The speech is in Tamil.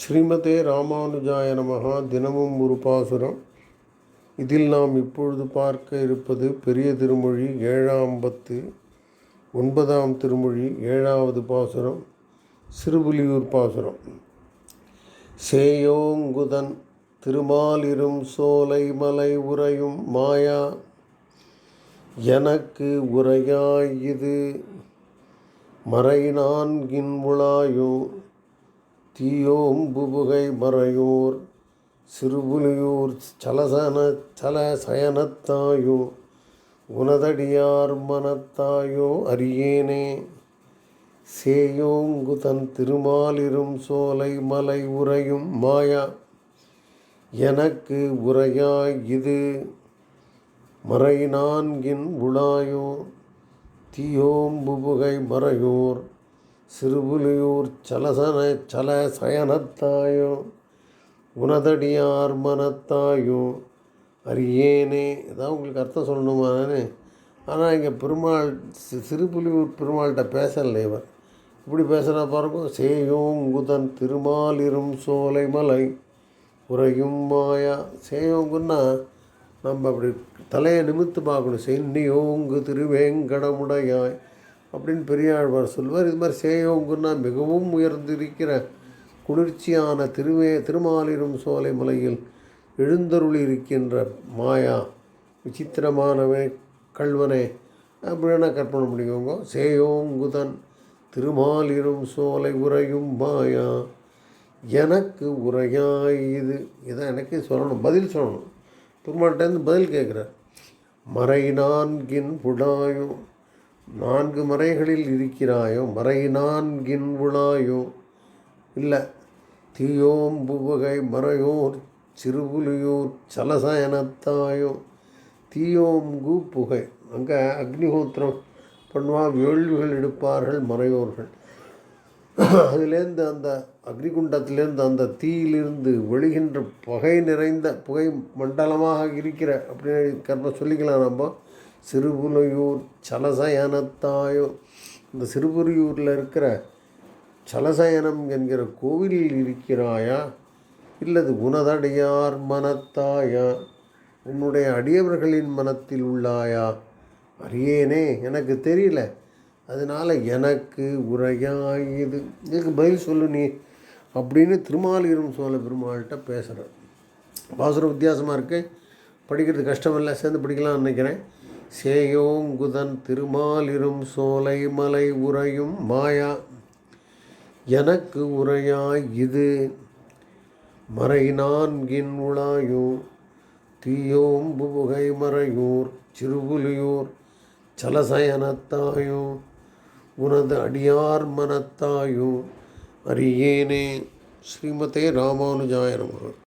ஸ்ரீமதே ராமானுஜாய நமகா தினமும் ஒரு பாசுரம். இதில் நாம் இப்பொழுது பார்க்க இருப்பது பெரிய திருமொழி ஏழாம் பத்து ஒன்பதாம் திருமொழி ஏழாவது பாசுரம் சிறுபுலியூர் பாசுரம். சேயோங்குதன் திருமாலிரும் சோலை மலை உறையும் மாயா எனக்கு உரையாய் இது மறை நான்கின் உளாயோ தீயோம்புபுகை மறையோர் சிறுபுலியூர் சலசன சல சயனத்தாயோ உனதடியார் மனத்தாயோ அரியேனே சேயோங்கு தன் திருமாலிரும் சோலை மலை உறையும் மாயா எனக்கு உரையாய் இது மறை நான்கின் உளாயோ தீயோம்புபுகை மறையோர் சிறுபுலியூர் சலசன சல சயனத்தாயோ உனதடியார் மனத்தாயோ அரியேனே இதான் உங்களுக்கு அர்த்தம் சொல்லணுமானே ஆனால் இங்கே பெருமாள் சி சிறுபுலியூர் பெருமாள்கிட்ட பேசலை இவர். இப்படி பேசுகிறா பாருங்க சேயோங்குதன் திருமாலிரும் சோலை மலை உறையும் மாயா. சேயோங்குன்னா நம்ம அப்படி தலையை நிமித்து பார்க்கணும். சென்னியோங்கு திருவேங்கடமுடையாய் அப்படின்னு பெரியாழ்வார் சொல்வார் இது மாதிரி சேயோங்குன்னா மிகவும் உயர்ந்திருக்கிற குளிர்ச்சியான திருவே திருமாலிரும் சோலை மலையில் எழுந்தருளி இருக்கின்ற மாயா விசித்திரமானவே கல்வனே அப்படின்னா கற்பனை பண்ணிக்கோங்க. சேயோங்குதன் திருமாலிரும் சோலை உறையும் மாயா எனக்கு உரையாய் இது. இதை எனக்கு சொல்லணும் பதில் சொல்லணும். பெருமாள்கிட்டேருந்து பதில் கேட்குறார். மறை நான்கின் புடாயும் நான்கு மறைகளில் இருக்கிறாயோ மறை நான்கின் இல்லை இல்லை தீயோம்புவகை மறையோர் சிறுபுலியூர் சலசயனத்தாயோ? தீயோம்பு புகை அங்கே அக்னிஹோத்திரம் பண்ணுவா வேள்விகள் எடுப்பார்கள் மறையோர்கள். அதுலேருந்து அந்த அக்னிகுண்டத்திலேருந்து அந்த தீயிலிருந்து வெளிகின்ற புகை நிறைந்த புகை மண்டலமாக இருக்கிற அப்படின்னு கர்ம சொல்லிக்கலாம் நம்ம. சிறுபுலையூர் சலசயனத்தாயோ. இந்த சிறுபுலியூரில் இருக்கிற சலசயனம் என்கிற கோவிலில் இருக்கிறாயா? இல்லது உனதடியார் மனத்தாயா? உன்னுடைய அடியவர்களின் மனத்தில் உள்ளாயா? அறியேனே எனக்கு தெரியல. அதனால் எனக்கு உரையாயுது. இதுக்கு பதில் சொல்லு நீ அப்படின்னு திருமாலிரும் சோழ பெருமாள்கிட்ட பேசுகிறேன் பாசுரம் வித்தியாசமாக இருக்குது படிக்கிறது கஷ்டம் இல்லை சேர்ந்து படிக்கலாம்னு நினைக்கிறேன். சேயோங்குதன் திருமாலிரும் சோலை மலை உறையும் மாயா. எனக்கு உரையாய் இது? மறை நான்கின் உழாயூர் தீயோம்பு புகை மறையூர் சிறுபுலியூர் சலசயனத்தாயோ உனது அடியார் மனத்தாயோ அறியேனே. ஸ்ரீமதே ராமானுஜாயனமாக